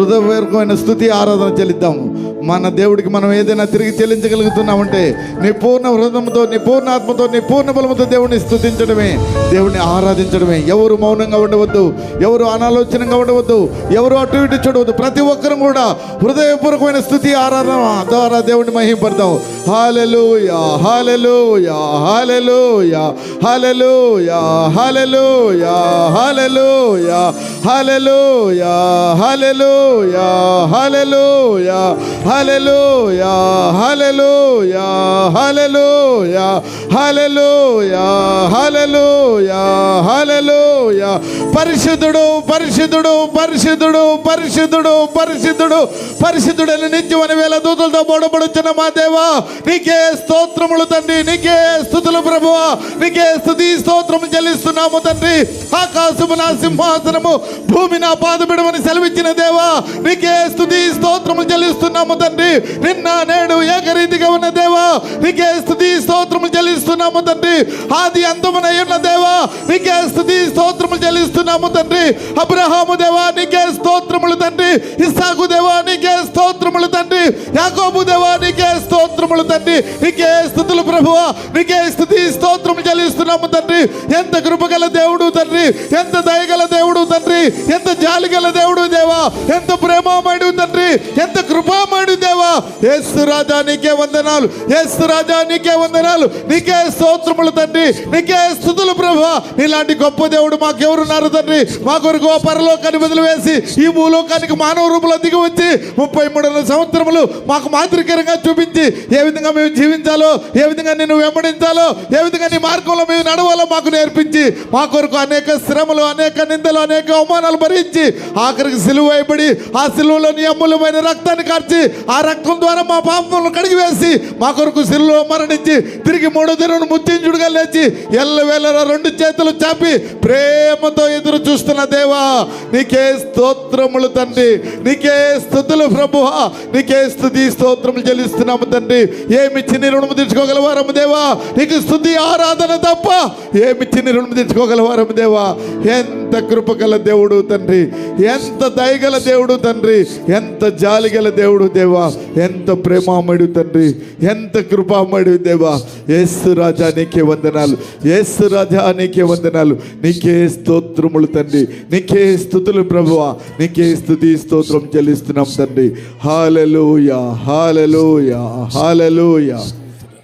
హృదయపూర్వకమైన స్థుతి ఆరాధన చెల్లిద్దాము. మన దేవుడికి మనం ఏదైనా తిరిగి చెల్లించగలుగుతున్నామంటే నీ పూర్ణ హృదయంతో నీ పూర్ణ ఆత్మతో నీ పూర్ణ బలముతో దేవుడిని స్థుతించడమే దేవుడిని ఆరాధించడమే. ఎవరు మౌనంగా ఉండవద్దు ఎవరు అనాలోచనంగా ఉండవద్దు ఎవరు అటు ఇటు చూడవద్దు. ప్రతి ఒక్కరూ కూడా హృదయపూర్వకమైన స్థుతి ఆరాధన ద్వారా దేవుడిని మహింపడతాం hallelujah hallelujah hallelujah hallelujah hallelujah hallelujah hallelujah hallelujah hallelujah hallelujah hallelujah hallelujah hallelujah hallelujah hallelujah పరిశుద్ధుడు పరిశుద్ధుడు పరిశుద్ధుడు పరిశుద్ధుడు పరిశుద్ధుడు పరిశుద్ధుడని నిత్యమని వేల దూతలతో బోడబడుచున్న మా దేవా నీకే స్తోత్రములు తండ్రి నీకే స్థుతులు ప్రభువా నీకే స్థుతి స్తోత్రము చెల్లిస్తున్నాము తండ్రి. ఆకాశము నా సింహాసనము భూమి నా పాదబిడమని సెలవిచ్చిన దేవా నీకే స్థుతి స్తోత్రము చెల్లిస్తున్నాము తండ్రి. నిన్న నేడు ఏకరీతిగా ఉన్న దేవా నీకే స్థుతి స్తోత్రము చెల్లిస్తున్నాము తండ్రి. ఆది అంతమునై ఉన్న దేవా నీకే స్థుతి స్తోత్రము చెల్లిస్తున్నాము తండ్రి. అబ్రహాము దేవా నీకే స్తోత్రములు తండ్రి. ఇస్సాకు దేవా నీకే స్తోత్రములు తండ్రి. యాకోబు దేవా నీకే స్తోత్రములు తండ్రి. నీకే స్థుతులు ప్రభువా నీకే స్థుతి స్తోత్రములు చెల్లిస్తున్నాము తండ్రి. ఎంత కృపగల దేవుడు తండ్రి ఎంత దయగల దేవుడు తండ్రి ఎంత జాలిగల దేవుడు దేవా? ఎంత ప్రేమమయుడు తండ్రి ఎంత కృపామయుడు దేవా? ఏసు రాజా నీకే వందనాలు. ఏసు రాజా నీకే వందనాలు. నీకే స్తోత్రములు తండ్రి. నీకే స్థుతులు ప్రభువా నీలాంటి గొప్ప దేవుడు మాకెవరున్నారు తండ్రి? మా కొరకు ఆ పరలోకాన్ని వదిలివేసి ఈ భూలోకానికి మానవ రూపంలో దిగి వచ్చి ముప్పై మూడున్నర సంవత్సరములు మాకు మాతృకరంగా చూపించి ఏ విధంగా మేము జీవించాలో ఏ విధంగా నిన్ను వెంబడించాలో ఏ విధంగా నీ మార్గంలో మేము నడవాలో మాకు నేర్పించి మా కొరకు అనేక శ్రమలు అనేక నిందలు అనేక అవమానాలు భరించి ఆఖరికి సిలువ ఆ సిలువలోని అమూల్యమైన రక్తాన్ని కార్చి ఆ రక్తం ద్వారా మా పాపములను కడిగి వేసి మా కొరకు సిలువలో మరణించి తిరిగి మూడో దినం ముత్తించుడుగా లేచి ఎల్లవేళ రెండు చేతులు చాపి ప్రేమతో ఎదురు చూస్తున్న దేవా నీకే స్తోత్రములు తండ్రి నీకే స్థుతులు ప్రభువ నీకే స్థుతి స్తోత్రములు చెల్లిస్తున్నాము తండ్రి. ఏమిచ్చి నీ రుణము తీర్చుకోగలవారము దేవా? నీకు స్థుతి ఆరాధన తప్ప ఏమిచ్చి నీ రుణము తీర్చుకోగలవారము దేవా? ఎంత ఎంత కృపగల దేవుడు తండ్రి ఎంత దయగల దేవుడు తండ్రి ఎంత జాలిగల దేవుడు దేవా ఎంత ప్రేమామడు తండ్రి ఎంత కృపామడు దేవా. యేసు రాజా నీకే వందనాలు. ఏసు రాజా నీకే వందనాలు. నీకే స్తోత్రములు తండ్రి. నీకే స్థుతులు ప్రభువ. నీకే స్థుతి స్తోత్రం చెల్లిస్తున్నాం తండ్రి. హాలలోయ హాలలోయ హాలలోయ.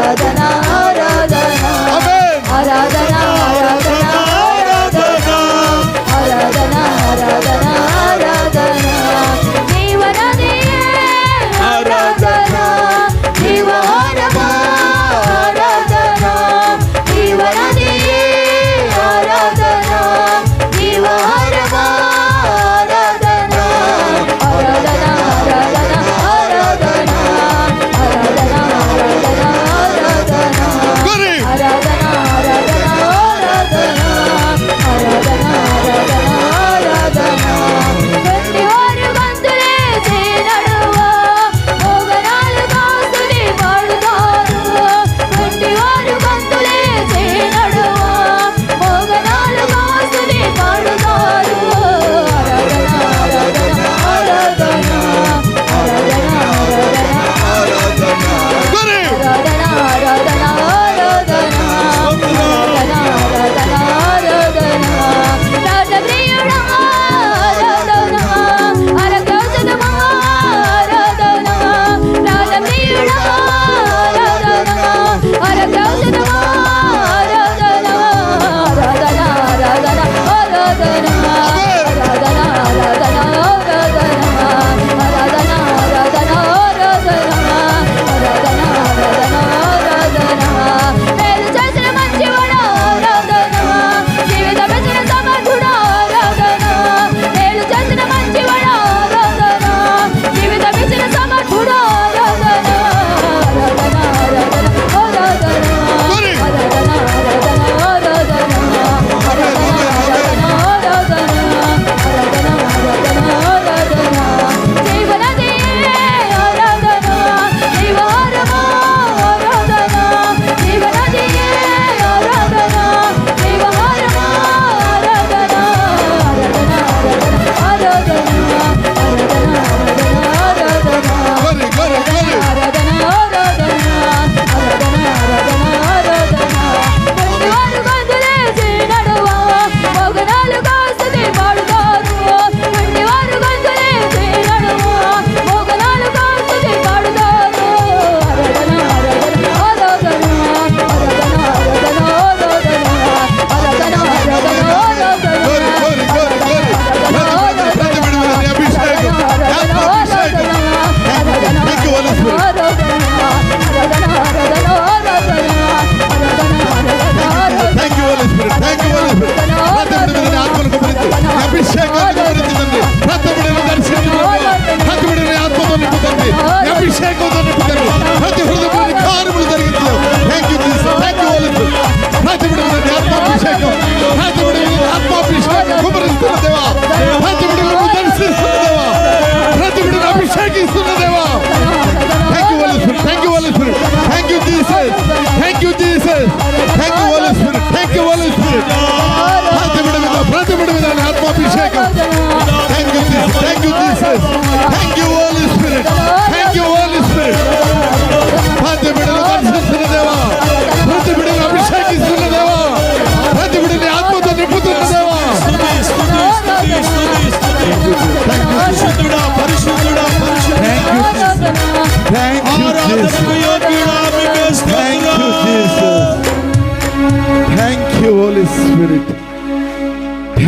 찾아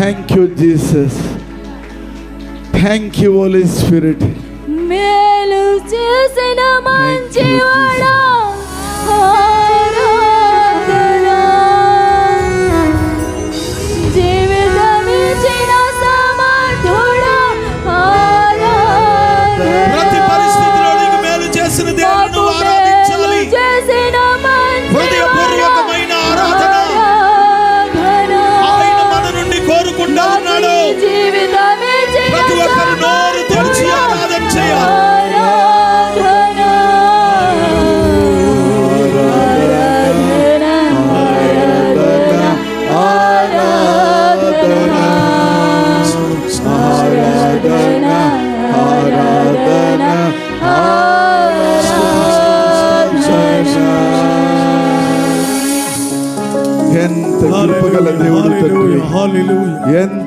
Thank you, Jesus. Thank you, Holy Spirit. మేలు చేసిన మంచివాడా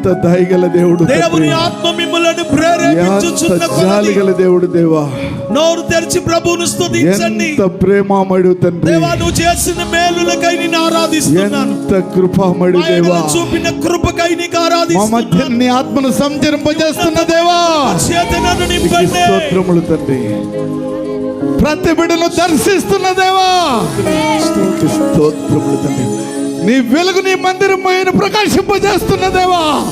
ఎంత దయగల దేవుడు దేవుని ఆత్మ మిమ్మల్ని ప్రేరేపించుచున్న జాలిగల దేవుడు దేవా. నోరు తెరిచి ప్రభువును స్తుతించండి. ఎంత ప్రేమమడు తండ్రి. దేవా నువ్వు చేసిన మేలులకై నిన్ను ఆరాధిస్తున్నాను. ఎంత కృపామడు దేవా. చూపిన కృపకై నీకు ఆరాధిస్తున్నాను మా మధ్య నీ ఆత్మను సంచరింపజేస్తున్న దేవా. చేతనను నింపండి. స్తోత్రములు తండ్రి. ప్రతి బిడ్డను దర్శిస్తున్న దేవా. స్తోత్రములు తండ్రి. నీ వెలుగు నీ మందిరం పైన ప్రకాశింపజేస్తున్న దేవా.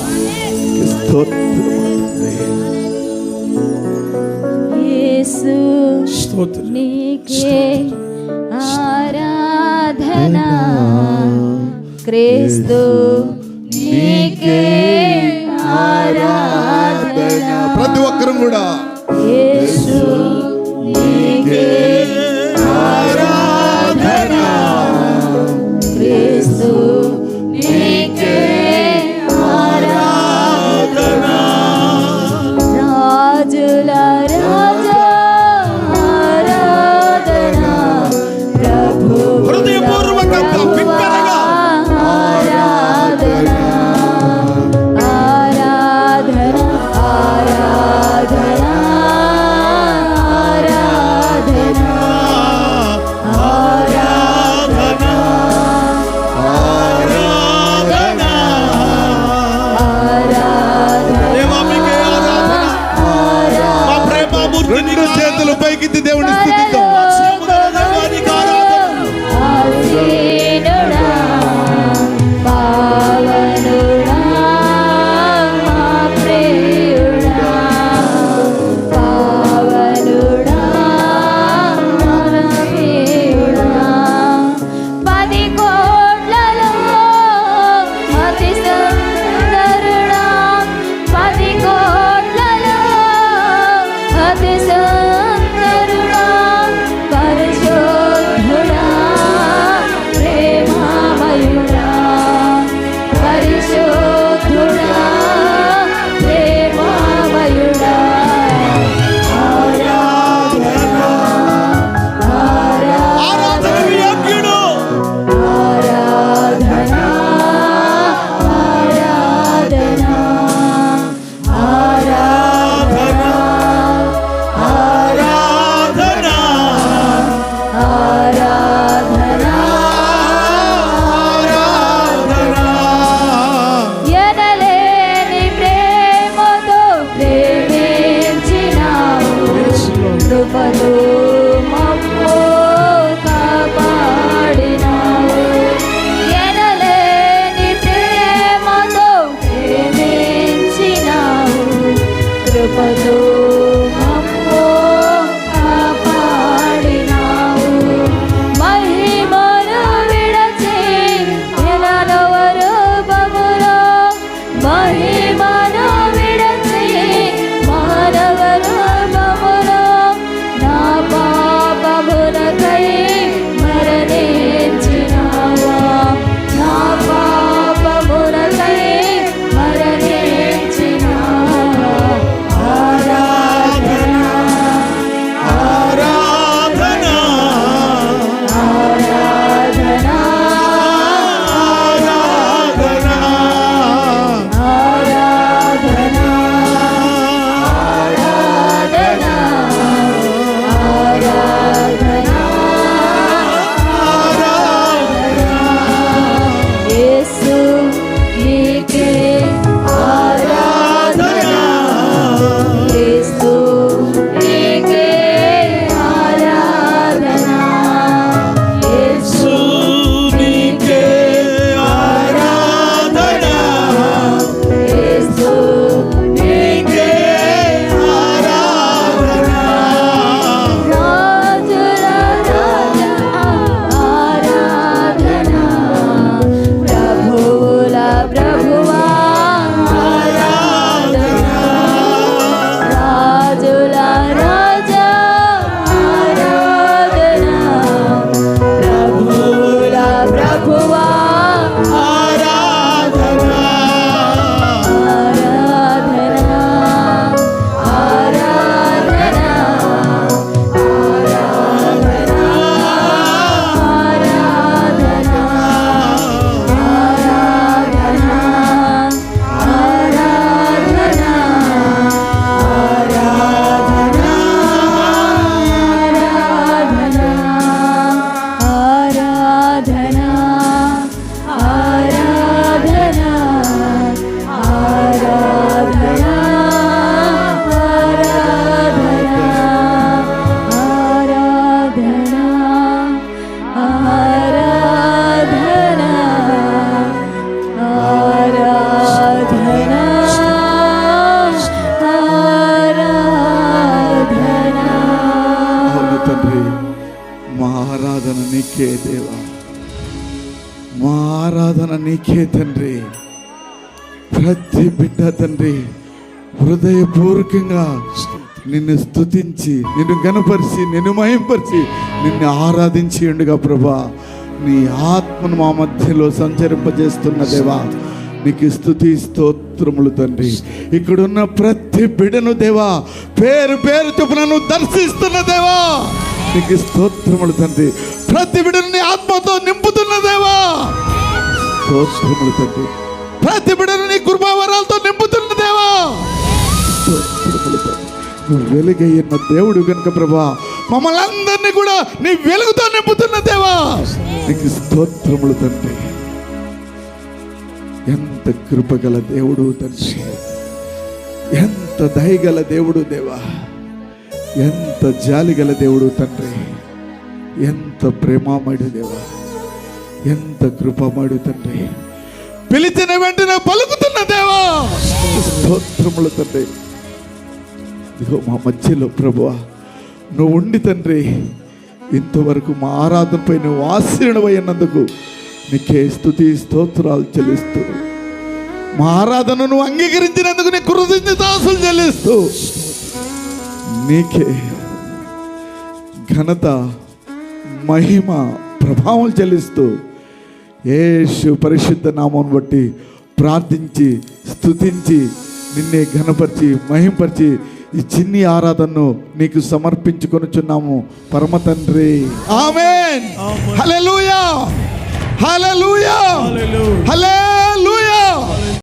ఆరాధన. క్రీస్తు నీకే ఆరాధన. ప్రతి ఒక్కరం కూడా. యేసు నీకే ప్రతి బిడ్డ తండ్రి హృదయపూర్వకంగా నిన్ను స్తుతించి నిన్ను గనపరిచి నిన్ను మహింపరిచి నిన్ను ఆరాధించేయండుగా ప్రభా. నీ ఆత్మను మా మధ్యలో సంచరింపజేస్తున్న దేవా నీకు స్తుతి స్తోత్రములు తండ్రి. ఇక్కడున్న ప్రతి బిడను దేవా పేరు పేరు చొప్పునను దర్శిస్తున్న దేవా. నీకు స్తోత్రములు తండ్రి. ప్రతి బిడని నీ ఆత్మతో నింపుతున్న దేవా. స్తోత్రములు తండ్రి. ప్రతి బిడను నీ కృపావరాలతో నింపుతున్న దేవా. నువ్వు వెలుగయ్యున్న దేవుడు కనుక ప్రభా మమ్మల్ని అందరినీ కూడా నీ వెలుగుతో నింపుతున్న దేవా. నీకు స్తోత్రములు తండ్రి. ఎంత కృపగల దేవుడు తండ్రి. ఎంత దయగల దేవుడు దేవా. ఎంత జాలిగల దేవుడు తండ్రి. ఎంత ప్రేమామయుడు దేవా. ఎంత కృపమాడు తండ్రి. పిలిచిన నేను పలుకుతున్న దేవా. స్తోత్రములు తండ్రి. ఇదిగో మా మధ్యలో ప్రభు నువ్వు ఉండి తండ్రి ఇంతవరకు మా ఆరాధనపై నువ్వు ఆశ్రయణమైనందుకు నీకే స్థుతి స్తోత్రాలు చెల్లిస్తూ. మా ఆరాధన నువ్వు అంగీకరించినందుకు నీ కృతజ్ఞతాసులు చెల్లిస్తూ. నీకే ఘనత మహిమ ప్రభావం చెల్లిస్తూ యేసు పరిశుద్ధ నామం బట్టి ప్రార్థించి స్తుతించి నిన్నే ఘనపరిచి మహింపరిచి ఈ చిన్ని ఆరాధనను నీకు సమర్పించుకొనుచున్నాము. పరమ తండ్రి. ఆమేన్. హల్లెలూయా. హల్లెలూయా. హల్లెలూయా. హల్లెలూయా